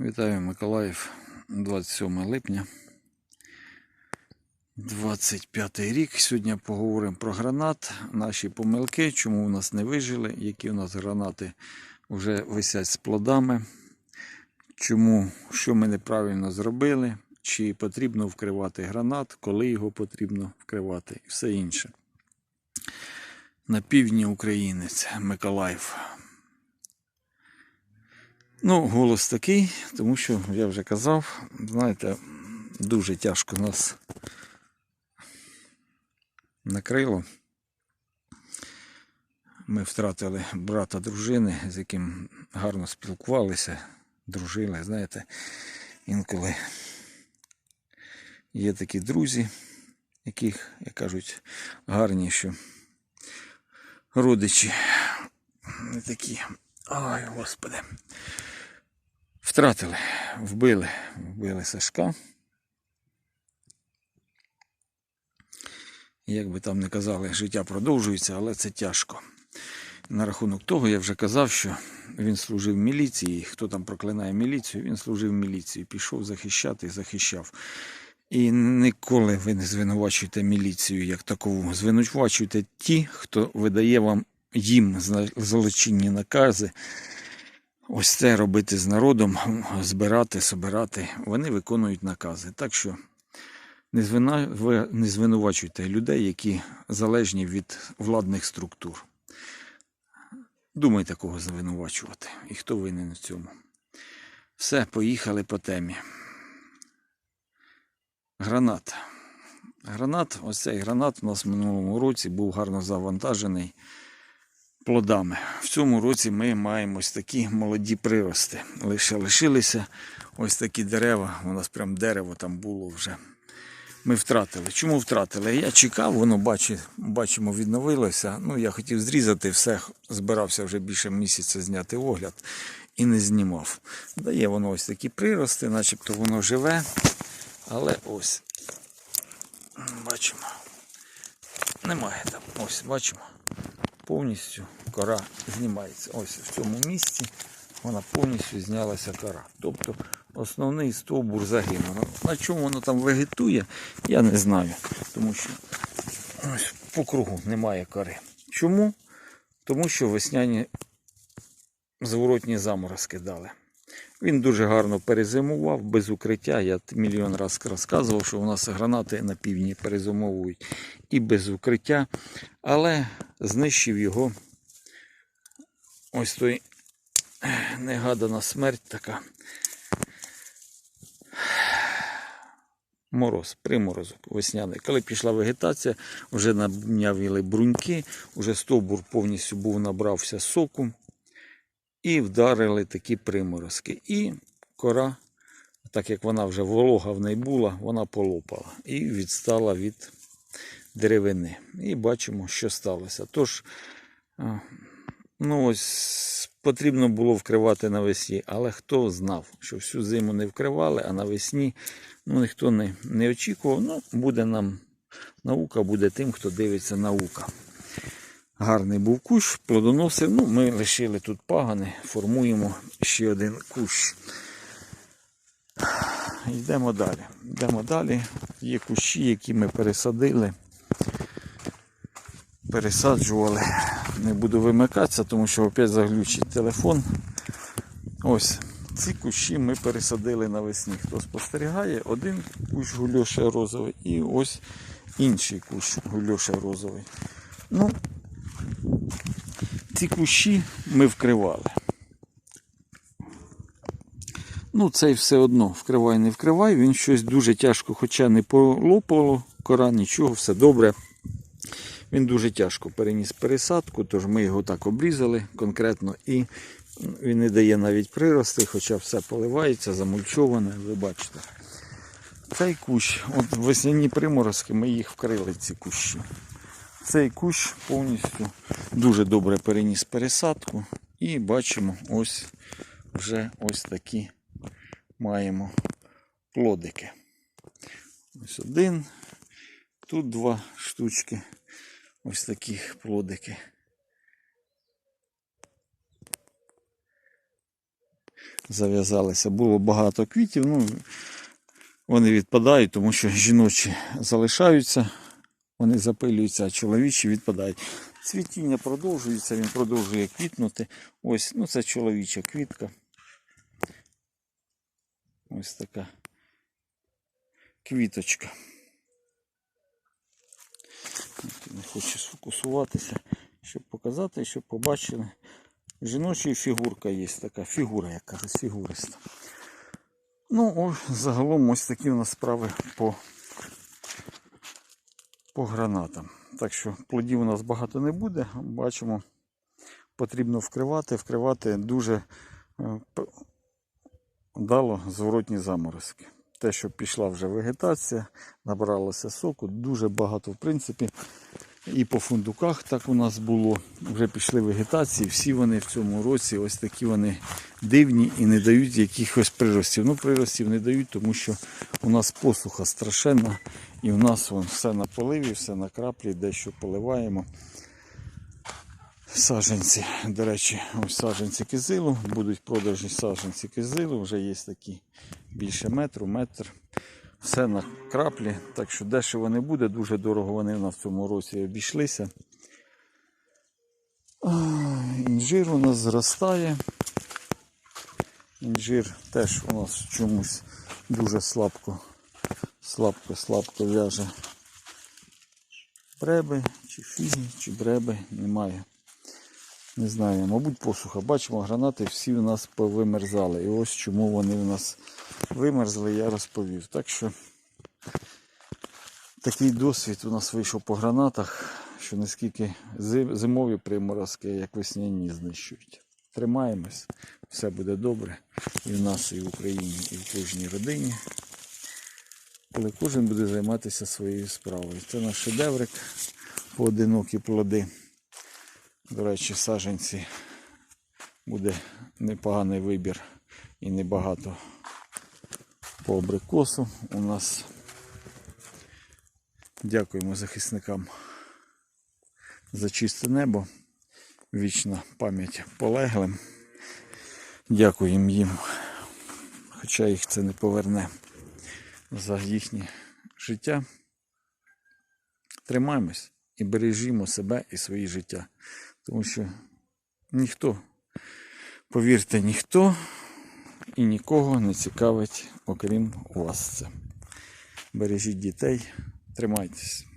Вітаю Миколаїв, 27 липня, 25 рік. Сьогодні поговоримо про гранат, наші помилки, чому у нас не вижили, які у нас гранати вже висять з плодами, чому, що ми неправильно зробили, чи потрібно вкривати гранат, коли його потрібно вкривати і все інше. На півдні України це Миколаїв. Ну, голос такий, тому що я вже казав, знаєте, дуже тяжко нас накрило. Ми втратили брата дружини, з яким гарно спілкувалися, дружили. Знаєте, інколи є такі друзі, яких, як кажуть, гарні, що родичі не такі. Ой, господи. Втратили, вбили, вбили Сашка. Як би там не казали, життя продовжується, але це тяжко. На рахунок того я вже казав, що він служив в міліції. Хто там проклинає міліцію, він служив в міліції, пішов захищати і захищав. І ніколи ви не звинувачуєте міліцію як такову. Звинувачуйте ті, хто видає вам їм злочинні накази. Ось це робити з народом, збирати, собирати. Вони виконують накази. Так що не, звинувачуйте людей, які залежні від владних структур. Думайте, кого звинувачувати і хто винен в цьому. Все, поїхали по темі. Гранат. Гранат, ось цей гранат у нас в минулому році був гарно завантажений плодами. В цьому році ми маємо ось такі молоді прирости. Лише лишилися ось такі дерева. У нас прям дерево там було вже. Ми втратили. Чому втратили? Я чекав, воно бачимо, відновилося. Ну, я хотів зрізати все, збирався вже більше місяця зняти огляд і не знімав. Дає воно ось такі прирости, начебто воно живе. Але ось бачимо. Немає там. Ось бачимо. Повністю кора знімається. Ось в цьому місці вона повністю знялася кора. Тобто основний стовбур загинув. На чому воно там вегетує, я не знаю. Тому що ось по кругу немає кори. Чому? Тому що весняні зворотні заморозки дали. Він дуже гарно перезимував без укриття. Я мільйон разів розказував, що у нас гранати на півдні перезимовують і без укриття, але знищив його ось той негадана смерть така. Мороз, приморозок весняний. Коли пішла вегетація, вже набнявіли бруньки, вже стовбур повністю був набрався соку. І вдарили такі приморозки. І кора, так як вона вже волога в неї була, вона полопала і відстала від деревини. І бачимо, що сталося. Тож, ну ось потрібно було вкривати навесні, але хто знав, що всю зиму не вкривали, а навесні ну, ніхто не, не очікував. Ну, буде нам наука, буде тим, хто дивиться наука. Гарний був кущ, плодоносив. Ну, ми лишили тут пагани, формуємо ще один кущ. Йдемо далі. Йдемо далі. Є кущі, які ми пересадили. Пересаджували. Не буду вимикатися, тому що опять заглючить телефон. Ось ці кущі ми пересадили навесні. Хто спостерігає, один кущ гульоша розовий і ось інший кущ гульоша розовий. Ну, ці кущі ми вкривали. Ну, цей все одно вкривай, не вкривай, він щось дуже тяжко, хоча не полопало, кора, нічого, все добре. Він дуже тяжко переніс пересадку, тож ми його так обрізали конкретно і він не дає навіть прирости, хоча все поливається, замульчоване, ви бачите. Цей кущ, от весняні приморозки, ми їх вкрили, ці кущі. Цей кущ повністю дуже добре переніс пересадку. І бачимо, ось вже ось такі маємо плодики. Ось один, тут два штучки, ось такі плодики. зав'язалися. Було багато квітів. Ну, вони відпадають, тому що жіночі залишаються, вони запилюються, а чоловічі відпадають. Цвітіння продовжується, він продовжує квітнути. Ось, ну це чоловіча квітка. Ось така квіточка. Не хочу сфокусуватися, щоб показати, щоб побачили. Жіноча фігурка є така, фігура, як кажуть, фігуриста. Ну, о, загалом ось такі у нас справи по, по гранатам. Так що плодів у нас багато не буде. Бачимо, потрібно вкривати, вкривати дуже е, дало зворотні заморозки. Те, що пішла вже вегетація, набралося соку, дуже багато, в принципі, і по фундуках так у нас було. Вже пішли вегетації, всі вони в цьому році ось такі вони дивні і не дають якихось приростів. Ну, приростів не дають, тому що у нас посуха страшенна, і в нас вон, все на поливі, все на краплі, дещо поливаємо. Саджанці, до речі, ось саджанці кизилу, будуть продажі саджанці кизилу, вже є такі більше метру, метр. Все на краплі, так що дешево не буде, дуже дорого вони в нас в цьому році обійшлися. Інжир у нас зростає. Інжир теж у нас чомусь дуже слабко, слабко, слабко в'яже бреби, чи фіги, чи бреби, немає. Не знаю, мабуть, посуха. Бачимо, гранати всі у нас повимерзали. І ось чому вони у нас вимерзли, я розповів. Так що такий досвід у нас вийшов по гранатах, що наскільки зимові приморозки, як весняні, знищують. Тримаємось, все буде добре. І в нас, і в Україні, і в кожній родині. Коли кожен буде займатися своєю справою. Це наш шедеврик, поодинокі плоди. До речі, саджанці буде непоганий вибір і небагато по абрикосу у нас. Дякуємо захисникам за чисте небо. Вічна пам'ять полеглим. Дякуємо їм, хоча їх це не поверне за їхнє життя. Тримаємось і бережімо себе і своє життя. Тому що ніхто, повірте, ніхто і нікого не цікавить, окрім вас це. Бережіть дітей, тримайтесь.